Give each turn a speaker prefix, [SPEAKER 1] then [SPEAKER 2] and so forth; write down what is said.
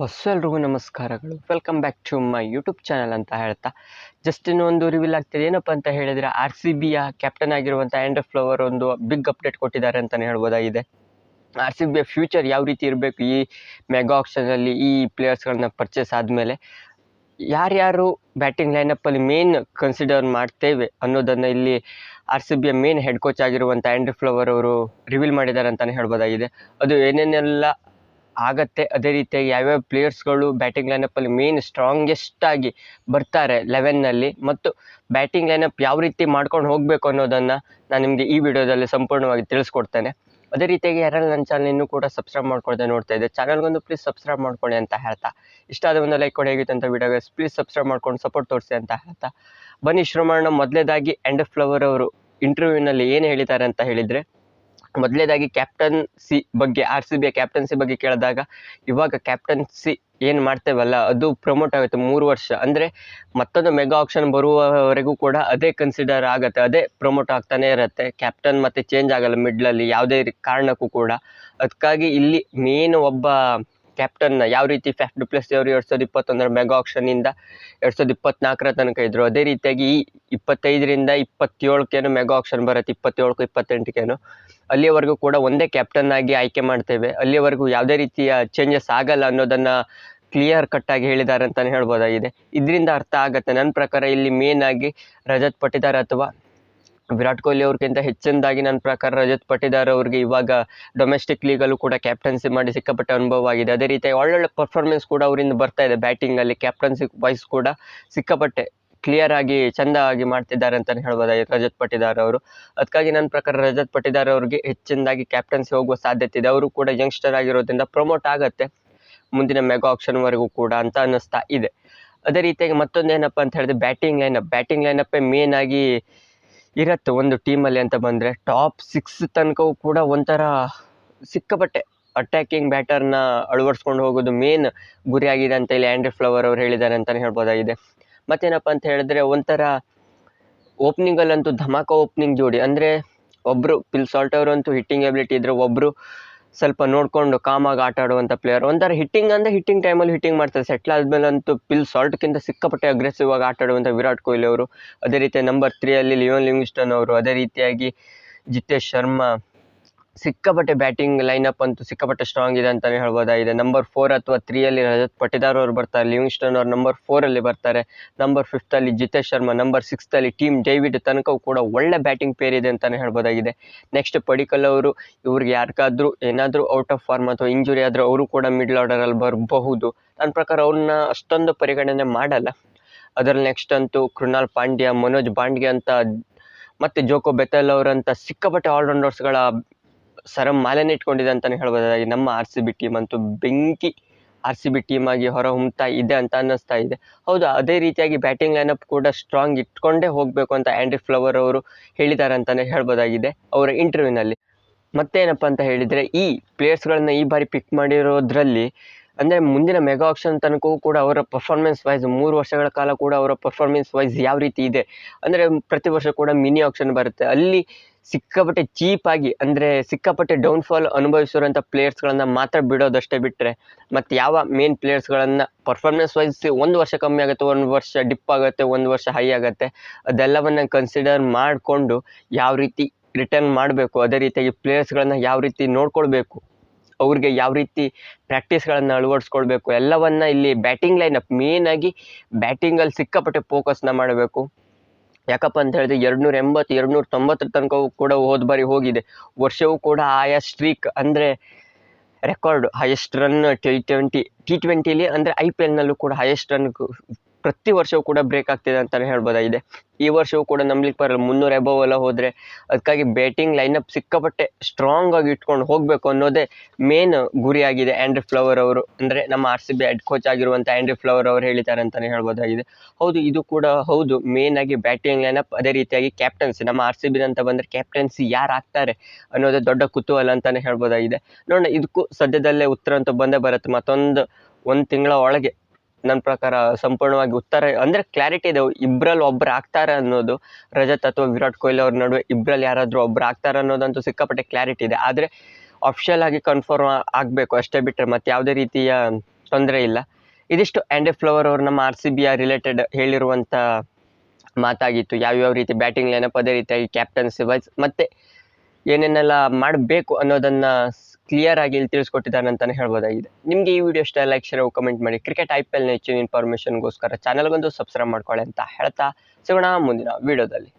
[SPEAKER 1] Bus ಎಲ್ರಿಗೂ ನಮಸ್ಕಾರಗಳು. Welcome back to my YouTube channel ಅಂತ ಹೇಳ್ತಾ. ಜಸ್ಟ್ ಇನ್ನೊಂದು ರಿವೀಲ್ ಆಗ್ತಿದೆ. ಏನಪ್ಪ ಅಂತ ಹೇಳಿದರೆ ಆರ್ ಸಿ ಬಿಯ ಕ್ಯಾಪ್ಟನ್ ಆಗಿರುವಂಥ ಆ್ಯಂಡ್ರೆ ಫ್ಲವರ್ ಒಂದು ಬಿಗ್ ಅಪ್ಡೇಟ್ ಕೊಟ್ಟಿದ್ದಾರೆ ಅಂತಲೇ ಹೇಳ್ಬೋದಾಗಿದೆ. ಆರ್ ಸಿ ಬಿಯ ಫ್ಯೂಚರ್ ಯಾವ ರೀತಿ ಇರಬೇಕು? ಈ ಮೆಗಾ ಆಪ್ಷನಲ್ಲಿ ಈ ಪ್ಲೇಯರ್ಸ್ಗಳನ್ನ ಪರ್ಚೇಸ್ ಆದಮೇಲೆ ಯಾರ್ಯಾರು ಬ್ಯಾಟಿಂಗ್ ಲೈನಪ್ಪಲ್ಲಿ ಮೇನ್ ಕನ್ಸಿಡರ್ ಮಾಡ್ತೇವೆ ಅನ್ನೋದನ್ನು ಇಲ್ಲಿ ಆರ್ ಸಿ ಬಿಯ ಮೇನ್ ಹೆಡ್ ಕೋಚ್ ಆಗಿರುವಂಥ ಆ್ಯಂಡ್ರೆ ಫ್ಲವರ್ ಅವರು ರಿವೀಲ್ ಮಾಡಿದ್ದಾರೆ ಅಂತಲೇ ಹೇಳ್ಬೋದಾಗಿದೆ. ಅದು ಏನೇನೆಲ್ಲ ಆಗತ್ತೆ. ಅದೇ ರೀತಿಯಾಗಿ ಯಾವ್ಯಾವ ಪ್ಲೇಯರ್ಸ್ಗಳು ಬ್ಯಾಟಿಂಗ್ ಲೈನಪ್ಪಲ್ಲಿ ಮೇನ್ ಸ್ಟ್ರಾಂಗೆಸ್ಟಾಗಿ ಬರ್ತಾರೆ ಲೆವೆನ್ನಲ್ಲಿ ಮತ್ತು ಬ್ಯಾಟಿಂಗ್ ಲೈನಪ್ ಯಾವ ರೀತಿ ಮಾಡ್ಕೊಂಡು ಹೋಗಬೇಕು ಅನ್ನೋದನ್ನು ನಾನು ನಿಮಗೆ ಈ ವಿಡಿಯೋದಲ್ಲಿ ಸಂಪೂರ್ಣವಾಗಿ ತಿಳಿಸ್ಕೊಡ್ತೇನೆ. ಅದೇ ರೀತಿಯಾಗಿ ಯಾರೆಲ್ಲ ನನ್ನ ಚಾನಲ್ ಕೂಡ ಸಬ್ಸ್ಕ್ರೈಬ್ ಮಾಡ್ಕೊಳ್ದೆ ನೋಡ್ತಾ ಇದೆ ಚಾನಲ್ಗೊಂದು ಪ್ಲೀಸ್ ಸಬ್ಸ್ಕ್ರೈಬ್ ಮಾಡ್ಕೊಳ್ಳಿ ಅಂತ ಹೇಳ್ತಾ. ಇಷ್ಟ ಆದ ಒಂದು ಲೈಕ್ ಕೊಡಿ, ಹೇಗಿತ್ತು ಅಂತ ವಿಡಿಯೋಗೆ ಪ್ಲೀಸ್ ಸಬ್ಸ್ಕ್ರೈಬ್ ಮಾಡ್ಕೊಂಡು ಸಪೋರ್ಟ್ ತೋರಿಸಿ ಅಂತ ಹೇಳ್ತಾ. ಬನ್ನಿ ಶುರು ಮಾಡೋಣ ಮೊದಲೇದಾಗಿ ಎಂಡ್ ಫ್ಲವರ್ ಅವರು ಇಂಟರ್ವ್ಯೂನಲ್ಲಿ ಏನು ಹೇಳಿದ್ದಾರೆ ಅಂತ ಹೇಳಿದರೆ ಮೊದಲೇದಾಗಿ ಕ್ಯಾಪ್ಟನ್ಸಿ ಬಗ್ಗೆ ಆರ್ ಸಿ ಬಿಯ ಕ್ಯಾಪ್ಟನ್ಸಿ ಬಗ್ಗೆ ಕೇಳಿದಾಗ, ಇವಾಗ ಕ್ಯಾಪ್ಟನ್ಸಿ ಏನು ಮಾಡ್ತೇವಲ್ಲ, ಅದು ಪ್ರಮೋಟ್ ಆಗುತ್ತೆ ಮೂರು ವರ್ಷ. ಅಂದರೆ ಮತ್ತೊಂದು ಮೆಗಾ ಆಪ್ಷನ್ ಬರುವವರೆಗೂ ಕೂಡ ಅದೇ ಕನ್ಸಿಡರ್ ಆಗುತ್ತೆ, ಅದೇ ಪ್ರಮೋಟ್ ಆಗ್ತಾನೆ ಇರುತ್ತೆ. ಕ್ಯಾಪ್ಟನ್ ಮತ್ತೆ ಚೇಂಜ್ ಆಗಲ್ಲ ಮಿಡ್ಲಲ್ಲಿ ಯಾವುದೇ ಕಾರಣಕ್ಕೂ ಕೂಡ. ಅದಕ್ಕಾಗಿ ಇಲ್ಲಿ ಮೇನ್ ಒಬ್ಬ ಕ್ಯಾಪ್ಟನ್ನ ಯಾವ ರೀತಿ ಫ್ಯಾಫ್ ಪ್ಲಸ್ ಅವರು ಎರಡು ಸಾವಿರದ ಇಪ್ಪತ್ತೊಂದರ ಮೆಗಾ ಆಕ್ಷನಿಂದ ಎರಡು ಸಾವಿರದ ಇಪ್ಪತ್ನಾಲ್ಕರ ತನಕ ಇದ್ದರು ಅದೇ ರೀತಿಯಾಗಿ ಈ ಇಪ್ಪತ್ತೈದರಿಂದ ಇಪ್ಪತ್ತೇಳಕ್ಕೇನು ಮೆಗಾ ಆಕ್ಷನ್ ಬರುತ್ತೆ, ಇಪ್ಪತ್ತೇಳಕ್ಕೂ ಇಪ್ಪತ್ತೆಂಟಕ್ಕೇನು. ಅಲ್ಲಿಯವರೆಗೂ ಕೂಡ ಒಂದೇ ಕ್ಯಾಪ್ಟನ್ ಆಗಿ ಆಯ್ಕೆ ಮಾಡ್ತೇವೆ. ಅಲ್ಲಿಯವರೆಗೂ ಯಾವುದೇ ರೀತಿಯ ಚೇಂಜಸ್ ಆಗಲ್ಲ ಅನ್ನೋದನ್ನು ಕ್ಲಿಯರ್ ಕಟ್ಟಾಗಿ ಹೇಳಿದ್ದಾರೆ ಅಂತಲೇ ಹೇಳ್ಬೋದಾಗಿದೆ. ಇದರಿಂದ ಅರ್ಥ ಆಗುತ್ತೆ. ನನ್ನ ಪ್ರಕಾರ ಇಲ್ಲಿ ಮೇನ್ ಆಗಿ ರಜತ್ ಪಟಿದಾರ್ ಅಥವಾ ವಿರಾಟ್ ಕೊಹ್ಲಿ ಅವ್ರಿಗಿಂತ ಹೆಚ್ಚಿನದಾಗಿ ನನ್ನ ಪ್ರಕಾರ ರಜತ್ ಪಟಿದಾರ್ ಅವ್ರಿಗೆ ಇವಾಗ ಡೊಮೆಸ್ಟಿಕ್ ಲೀಗಲ್ಲೂ ಕೂಡ ಕ್ಯಾಪ್ಟನ್ಸಿ ಮಾಡಿ ಸಿಕ್ಕಾಪಟ್ಟೆ ಅನುಭವ ಆಗಿದೆ ಅದೇ ರೀತಿ ಒಳ್ಳೊಳ್ಳೆ ಪರ್ಫಾರ್ಮೆನ್ಸ್ ಕೂಡ ಅವರಿಂದ ಬರ್ತಾ ಇದೆ ಬ್ಯಾಟಿಂಗಲ್ಲಿ ಕ್ಯಾಪ್ಟನ್ಸಿ ವೈಸ್ ಕೂಡ ಸಿಕ್ಕಾಪಟ್ಟೆ ಕ್ಲಿಯರ್ ಆಗಿ ಚೆಂದವಾಗಿ ಮಾಡ್ತಿದ್ದಾರೆ ಅಂತಲೇ ಹೇಳ್ಬೋದಾಗಿದೆ ರಜತ್ ಪಟ್ಟಿದಾರ್ ಅವರು. ಅದಕ್ಕಾಗಿ ನನ್ನ ಪ್ರಕಾರ ರಜತ್ ಪಟ್ಟಿದಾರ್ ಅವರಿಗೆ ಹೆಚ್ಚಿನದಾಗಿ ಕ್ಯಾಪ್ಟನ್ಸಿ ಹೋಗುವ ಸಾಧ್ಯತೆ ಇದೆ. ಅವರು ಕೂಡ ಯಂಗ್ಸ್ಟರ್ ಆಗಿರೋದ್ರಿಂದ ಪ್ರಮೋಟ್ ಆಗತ್ತೆ. ಮುಂದಿನ ಮೆಗಾ ಆಪ್ಷನ್ವರೆಗೂ ಕೂಡ ಅಂತ ಅನ್ನಿಸ್ತಾ ಇದೆ. ಅದೇ ರೀತಿಯಾಗಿ ಮತ್ತೊಂದು ಏನಪ್ಪ ಅಂತ ಹೇಳಿದ್ರೆ ಬ್ಯಾಟಿಂಗ್ ಲೈನಪ್ ಬ್ಯಾಟಿಂಗ್ ಲೈನಪ್ಪೇ ಮೇನ್ ಆಗಿ ಇರುತ್ತೆ ಒಂದು ಟೀಮಲ್ಲಿ ಅಂತ ಬಂದರೆ ಟಾಪ್ ಸಿಕ್ಸ್ ತನಕವೂ ಕೂಡ ಒಂಥರ ಸಿಕ್ಕಾಪಟ್ಟೆ ಅಟ್ಯಾಕಿಂಗ್ ಬ್ಯಾಟರ್ನ ಅಳವಡಿಸ್ಕೊಂಡು ಹೋಗೋದು ಮೇನ್ ಗುರಿಯಾಗಿದೆ ಅಂತ ಇಲ್ಲಿ ಆ್ಯಂಡ್ರಿ ಫ್ಲವರ್ ಅವರು ಹೇಳಿದ್ದಾರೆ ಅಂತಲೇ ಹೇಳ್ಬೋದಾಗಿದೆ. ಮತ್ತೇನಪ್ಪ ಅಂತ ಹೇಳಿದ್ರೆ ಒಂಥರ ಓಪ್ನಿಂಗಲ್ಲಂತೂ ಧಮಾಕ ಓಪ್ನಿಂಗ್ ಜೋಡಿ. ಅಂದರೆ ಒಬ್ಬರು ಪಿಲ್ ಸಾಲ್ಟ್ ಅವರಂತೂ ಹಿಟ್ಟಿಂಗ್ ಎಬಿಲಿಟಿ ಇದ್ದರೆ ಒಬ್ಬರು ಸ್ವಲ್ಪ ನೋಡಿಕೊಂಡು ಕಾಮಾಗಿ ಆಟ ಆಡುವಂಥ ಪ್ಲೇಯರ್ ಒಂಥರ ಹಿಟ್ಟಿಂಗ್ ಅಂದರೆ ಹಿಟ್ಟಿಂಗ್ ಟೈಮಲ್ಲಿ ಹಿಟ್ಟಿಂಗ್ ಮಾಡ್ತಾರೆ. ಸೆಟ್ಲ್ ಆದಮೇಲಂತೂ ಪಿಲ್ ಸಾಲ್ಟ್ಗಿಂತ ಸಿಕ್ಕಾಪಟ್ಟೆ ಅಗ್ರೆಸಿವ್ ಆಗಿ ಆಟ ಆಡುವಂಥ ವಿರಾಟ್ ಕೊಹ್ಲಿ ಅವರು. ಅದೇ ರೀತಿ ನಂಬರ್ ತ್ರೀಯಲ್ಲಿ ಲಿಯೋನ್ ಲಿವಿಂಗ್ಸ್ಟನ್ ಅವರು. ಅದೇ ರೀತಿಯಾಗಿ ಜಿತೇಶ್ ಶರ್ಮಾ. ಸಿಕ್ಕಾಪಟ್ಟೆ ಬ್ಯಾಟಿಂಗ್ ಲೈನಪ್ ಅಂತೂ ಸಿಕ್ಕಾಪಟ್ಟೆ ಸ್ಟ್ರಾಂಗ್ ಇದೆ ಅಂತಲೇ ಹೇಳ್ಬೋದಾಗಿದೆ ನಂಬರ್ ಫೋರ್ ಅಥವಾ ತ್ರೀಯಲ್ಲಿ ರಜತ್ ಪಟಿದಾರ್ ಅವರು ಬರ್ತಾರೆ ಲಿವಿಂಗ್ಸ್ಟನ್ ಅವರು ನಂಬರ್ ಫೋರಲ್ಲಿ ಬರ್ತಾರೆ ನಂಬರ್ ಫಿಫ್ತಲ್ಲಿ ಜಿತೇಶ್ ಶರ್ಮಾ ನಂಬರ್ ಸಿಕ್ಸ್ತಲ್ಲಿ ಟೀಮ್ ಡೇವಿಡ್ ತನಕವೂ ಕೂಡ ಒಳ್ಳೆ ಬ್ಯಾಟಿಂಗ್ ಪೇರ್ ಇದೆ ಅಂತಲೇ ಹೇಳ್ಬೋದಾಗಿದೆ. ನೆಕ್ಸ್ಟ್ ಪಡಿಕಲ್ ಅವರು, ಇವ್ರಿಗೆ ಯಾರಿಗಾದ್ರೂ ಏನಾದರೂ ಔಟ್ ಆಫ್ ಫಾರ್ಮ್ ಅಥವಾ ಇಂಜುರಿ ಆದರೆ ಅವರು ಕೂಡ ಮಿಡ್ಲ್ ಆರ್ಡರಲ್ಲಿ ಬರಬಹುದು. ನನ್ನ ಪ್ರಕಾರ ಅವ್ರನ್ನ ಅಷ್ಟೊಂದು ಪರಿಗಣನೆ ಮಾಡಲ್ಲ. ಅದರಲ್ಲಿ ನೆಕ್ಸ್ಟ್ ಅಂತೂ ಕೃಣಾಲ್ ಪಾಂಡ್ಯ, ಮನೋಜ್ ಬಾಂಡ್ಗೆ ಅಂತ ಮತ್ತು ಜೋಕೋ ಬೆತಲ್ ಅವರಂಥ ಸಿಕ್ಕಾಪಟ್ಟೆ ಆಲ್ರೌಂಡರ್ಸ್ಗಳ ಸರಂ ಮಾಲೆನೇ ಇಟ್ಕೊಂಡಿದೆ ಅಂತಲೇ ಹೇಳ್ಬೋದಾಗಿ. ನಮ್ಮ ಆರ್ ಸಿ ಬಿ ಟೀಮ್ ಅಂತೂ ಬೆಂಕಿ ಆರ್ ಸಿ ಬಿ ಟೀಮ್ ಆಗಿ ಹೊರ ಹೊಮ್ತಾ ಇದೆ ಅಂತ ಅನ್ನಿಸ್ತಾ ಇದೆ. ಹೌದು, ಅದೇ ರೀತಿಯಾಗಿ ಬ್ಯಾಟಿಂಗ್ ಲೈನಪ್ ಕೂಡ ಸ್ಟ್ರಾಂಗ್ ಇಟ್ಕೊಂಡೇ ಹೋಗಬೇಕು ಅಂತ ಆ್ಯಂಡ್ರಿ ಫ್ಲವರ್ ಅವರು ಹೇಳಿದ್ದಾರೆ ಅಂತಲೇ ಹೇಳ್ಬೋದಾಗಿದೆ ಅವರ ಇಂಟರ್ವ್ಯೂನಲ್ಲಿ. ಮತ್ತೇನಪ್ಪ ಅಂತ ಹೇಳಿದರೆ, ಈ ಪ್ಲೇಯರ್ಸ್ಗಳನ್ನ ಈ ಬಾರಿ ಪಿಕ್ ಮಾಡಿರೋದ್ರಲ್ಲಿ, ಅಂದರೆ ಮುಂದಿನ ಮೆಗಾ ಆಕ್ಷನ್ ತನಕವೂ ಕೂಡ ಅವರ ಪರ್ಫಾರ್ಮೆನ್ಸ್ ವೈಸ್ ಮೂರು ವರ್ಷಗಳ ಕಾಲ ಕೂಡ ಅವರ ಪರ್ಫಾರ್ಮೆನ್ಸ್ ವೈಸ್ ಯಾವ ರೀತಿ ಇದೆ? ಅಂದರೆ ಪ್ರತಿ ವರ್ಷ ಕೂಡ ಮಿನಿ ಆಕ್ಷನ್ ಬರುತ್ತೆ. ಅಲ್ಲಿ ಸಿಕ್ಕಾಪಟ್ಟೆ ಚೀಪಾಗಿ ಅಂದರೆ ಸಿಕ್ಕಾಪಟ್ಟೆ ಡೌನ್ಫಾಲ್ ಅನುಭವಿಸಿರುವಂಥ ಪ್ಲೇಯರ್ಸ್ಗಳನ್ನು ಮಾತ್ರ ಬಿಡೋದಷ್ಟೇ ಬಿಟ್ಟರೆ ಮತ್ತು ಯಾವ ಮೇನ್ ಪ್ಲೇಯರ್ಸ್ಗಳನ್ನು ಪರ್ಫಾರ್ಮೆನ್ಸ್ ವೈಸ್ ಒಂದು ವರ್ಷ ಕಮ್ಮಿ ಆಗುತ್ತೆ, ಒಂದು ವರ್ಷ ಡಿಪ್ ಆಗುತ್ತೆ, ಒಂದು ವರ್ಷ ಹೈ ಆಗುತ್ತೆ, ಅದೆಲ್ಲವನ್ನು ಕನ್ಸಿಡರ್ ಮಾಡಿಕೊಂಡು ಯಾವ ರೀತಿ ರಿಟರ್ನ್ ಮಾಡಬೇಕು, ಅದೇ ರೀತಿಯಾಗಿ ಪ್ಲೇಯರ್ಸ್ಗಳನ್ನು ಯಾವ ರೀತಿ ನೋಡ್ಕೊಳ್ಬೇಕು, ಅವ್ರಿಗೆ ಯಾವ ರೀತಿ ಪ್ರಾಕ್ಟೀಸ್ಗಳನ್ನು ಅಳವಡಿಸ್ಕೊಳ್ಬೇಕು, ಎಲ್ಲವನ್ನ ಇಲ್ಲಿ ಬ್ಯಾಟಿಂಗ್ ಲೈನಪ್ ಮೇಯ್ನಾಗಿ ಬ್ಯಾಟಿಂಗಲ್ಲಿ ಸಿಕ್ಕಾಪಟ್ಟೆ ಫೋಕಸ್ನ ಮಾಡಬೇಕು. ಯಾಕಪ್ಪ ಅಂತ ಹೇಳಿದ್ರೆ ಎರಡುನೂರ ಎಂಬತ್ತು, ಎರಡುನೂರ ತೊಂಬತ್ತರ ತನಕವೂ ಕೂಡ ಹೋದ ಬಾರಿ ಹೋಗಿದೆ. ವರ್ಷವೂ ಕೂಡ ಆಯಾ ಸ್ಟ್ರೀಕ್ ಅಂದರೆ record highest run T twenty T ಟ್ವೆಂಟಿಲಿ ಅಂದರೆ ಐ ಪಿ ಎಲ್ನಲ್ಲೂ ಕೂಡ ಹೈಯೆಸ್ಟ್ ರನ್ ಪ್ರತಿ ವರ್ಷವೂ ಕೂಡ ಬ್ರೇಕ್ ಆಗ್ತಿದೆ ಅಂತಲೇ ಹೇಳ್ಬೋದಾಗಿದೆ. ಈ ವರ್ಷವೂ ಕೂಡ ನಂಬಲಿಕ್ಕೆ ಬರಲ್ಲ ಮುನ್ನೂರ ಎಬವ್ ಎಲ್ಲ ಹೋದರೆ ಅದಕ್ಕಾಗಿ ಬ್ಯಾಟಿಂಗ್ ಲೈನಪ್ ಸಿಕ್ಕಾಪಟ್ಟೆ ಸ್ಟ್ರಾಂಗ್ ಆಗಿ ಇಟ್ಕೊಂಡು ಹೋಗಬೇಕು ಅನ್ನೋದೇ ಮೇನ್ ಗುರಿಯಾಗಿದೆ ಆ್ಯಂಡ್ರಿ ಫ್ಲವರ್ ಅವರು. ಅಂದರೆ ನಮ್ಮ R C B head coach ಆಗಿರುವಂಥ ಆ್ಯಂಡ್ರಿ ಫ್ಲವರ್ ಅವರು ಹೇಳಿದ್ದಾರೆ ಅಂತಲೇ ಹೇಳ್ಬೋದಾಗಿದೆ. ಹೌದು, ಇದು ಕೂಡ ಹೌದು. ಮೇನ್ ಆಗಿ ಬ್ಯಾಟಿಂಗ್ ಲೈನಪ್ ಅದೇ ರೀತಿಯಾಗಿ ಕ್ಯಾಪ್ಟನ್ಸಿ ನಮ್ಮ ಆರ್ ಸಿ ಬಿ ಅಂತ ಬಂದರೆ ಕ್ಯಾಪ್ಟನ್ಸಿ ಯಾರು ಆಗ್ತಾರೆ ಅನ್ನೋದೇ ದೊಡ್ಡ ಕುತೂಹಲ ಅಂತಲೇ ಹೇಳ್ಬೋದಾಗಿದೆ. ನೋಡೋಣ, ಇದಕ್ಕೂ ಸದ್ಯದಲ್ಲೇ ಉತ್ತರ ಅಂತ ಬಂದೇ ಬರುತ್ತೆ. ಮತ್ತೊಂದು, ಒಂದು ತಿಂಗಳ ಒಳಗೆ ನನ್ನ ಪ್ರಕಾರ ಸಂಪೂರ್ಣವಾಗಿ ಉತ್ತರ, ಅಂದರೆ ಕ್ಲಾರಿಟಿ ಇದೆ. ಇಬ್ಬರಲ್ಲಿ ಒಬ್ರು ಆಗ್ತಾರೆ ಅನ್ನೋದು ರಜತ್ ಅಥವಾ ವಿರಾಟ್ ಕೊಹ್ಲಿ ಅವ್ರ ನಡುವೆ ಇಬ್ಬರಲ್ಲಿ ಯಾರಾದರೂ ಒಬ್ರು ಆಗ್ತಾರೆ ಅನ್ನೋದಂತೂ ಸಿಕ್ಕಾಪಟ್ಟೆ ಕ್ಲಾರಿಟಿ ಇದೆ. ಆದರೆ ಅಫಿಷಿಯಲ್ ಆಗಿ ಕನ್ಫರ್ಮ್ ಆಗಬೇಕು ಅಷ್ಟೇ ಬಿಟ್ಟರೆ ಮತ್ತೆ ಯಾವುದೇ ರೀತಿಯ ತೊಂದರೆ ಇಲ್ಲ. ಇದಿಷ್ಟು ಆ್ಯಂಡೆ ಫ್ಲವರ್ ಅವರು ನಮ್ಮ ಆರ್ ಸಿ ಬಿಯ ರಿಲೇಟೆಡ್ ಹೇಳಿರುವಂಥ ಮಾತಾಗಿತ್ತು. ಯಾವ್ಯಾವ ರೀತಿ ಬ್ಯಾಟಿಂಗ್ ಲೈನಪ್ ಅದೇ ರೀತಿಯಾಗಿ ಕ್ಯಾಪ್ಟನ್ಸಿ ವೈಸ್ ಮತ್ತು ಏನೇನೆಲ್ಲ ಮಾಡಬೇಕು ಅನ್ನೋದನ್ನು ಕ್ಲಿಯರ್ ಆಗಿ ಇಲ್ಲಿ ತಿಳಿಸ್ಕೊಟ್ಟಿದ್ದಾರೆ ಅಂತಲೇ ಹೇಳ್ಬೋದಾಗಿದೆ. ನಿಮಗೆ ಈ ವಿಡಿಯೋ ಇಷ್ಟ ಲೈಕ್ ಶೇರ್ ಕಮೆಂಟ್ ಮಾಡಿ. ಕ್ರಿಕೆಟ್ ಐ ಪಿ ಎಲ್ನ ಹೆಚ್ಚಿನ ಇನ್ಫಾರ್ಮೇಷನ್ಗೋಸ್ಕರ ಚಾನಲ್ಗೊಂದು ಸಬ್ಸ್ಕ್ರೈಬ್ ಮಾಡ್ಕೊಳ್ಳಿ ಅಂತ ಹೇಳ್ತಾ ಸಿಗೋಣ ಮುಂದಿನ ವಿಡಿಯೋದಲ್ಲಿ